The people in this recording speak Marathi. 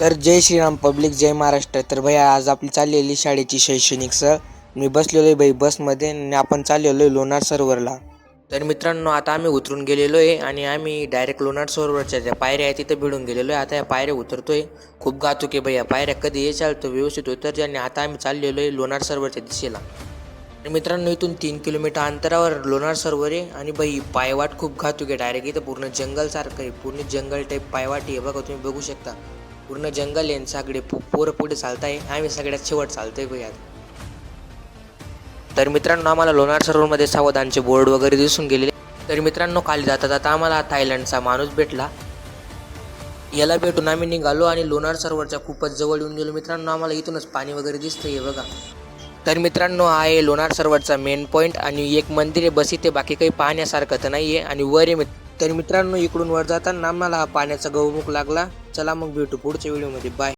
तर जय श्रीराम पब्लिक जय महाराष्ट्र. तर भैया आज आपली चाललेली शाळेची शैक्षणिक सर. मी बसलेलो आहे बाई बसमध्ये आणि आपण चाललेलो आहे लोणार सरोवरला. तर मित्रांनो आता आम्ही उतरून गेलेलो आहे आणि आम्ही डायरेक्ट लोणार सरोवरच्या ज्या पायऱ्या आहेत तिथं भिडून गेलेलो आहे. आता या पायऱ्या उतरतोय. खूप घातूक आहे भैया. पायऱ्या कधी ये चालतो व्यवस्थित उतरते आणि आता आम्ही चाललेलो आहे लोणार सरोवरच्या दिशेला. मित्रांनो इथून तीन किलोमीटर अंतरावर लोणार सरोवर आहे आणि बाई पायवाट खूप घातूक आहे. डायरेक्ट इथं पूर्ण जंगलसारखं आहे. पूर्ण जंगल टाईप पायवाट आहे. बघा तुम्ही बघू शकता. पूर्ण जंगल आहे सगळे पो पोरं पुढे चालताय. आम्ही सगळ्यात शेवट चालतोय बाई तर मित्रांनो आम्हाला लोणार सरोवरमध्ये सावधानचे बोर्ड वगैरे दिसून गेलेले तर मित्रांनो खाली जाता जाता आम्हाला थायलंडचा माणूस भेटला. याला भेटून आम्ही निघालो आणि लोणार सरोवरच्या खूपच जवळ येऊन गेलो. मित्रांनो आम्हाला इथूनच पाणी वगैरे दिसतंय हे बघा. तर मित्रांनो हा आहे लोणार सरोवरचा मेन पॉईंट आणि एक मंदिर आहे. बस इथे बाकी काही पाहण्यासारखं तर नाही आहे आणि वर आहे तर मित्रांनो इकडून वर जाताना आम्हाला हा पाण्याचा गौमुख लागला. चला मग भेटू पुढच्या व्हिडिओमध्ये बाय